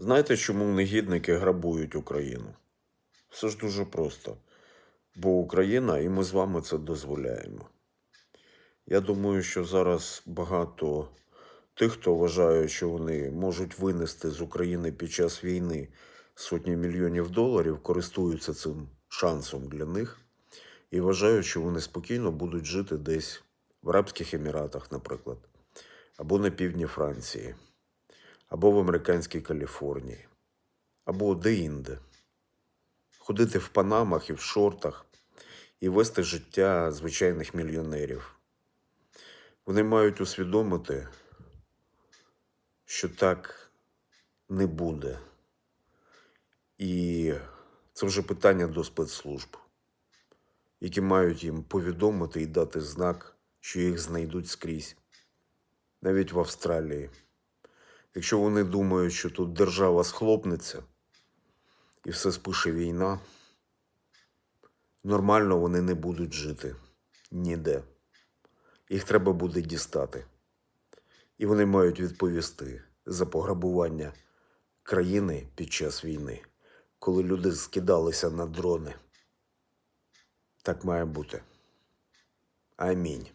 Знаєте, чому негідники грабують Україну? Все ж дуже просто. Бо Україна, і ми з вами це дозволяємо. Я думаю, що зараз багато тих, хто вважає, що вони можуть винести з України під час війни сотні мільйонів доларів, користуються цим шансом для них і вважають, що вони спокійно будуть жити десь в Арабських Еміратах, наприклад, або на півдні Франції, або в американській Каліфорнії, або де-інде. Ходити в панамах і в шортах і вести життя звичайних мільйонерів. Вони мають усвідомити, що так не буде. І це вже питання до спецслужб, які мають їм повідомити і дати знак, що їх знайдуть скрізь, навіть в Австралії. Якщо вони думають, що тут держава схлопнеться і все спише війна, нормально вони не будуть жити ніде. Їх треба буде дістати. І вони мають відповісти за пограбування країни під час війни, коли люди скидалися на дрони. Так має бути. Амінь.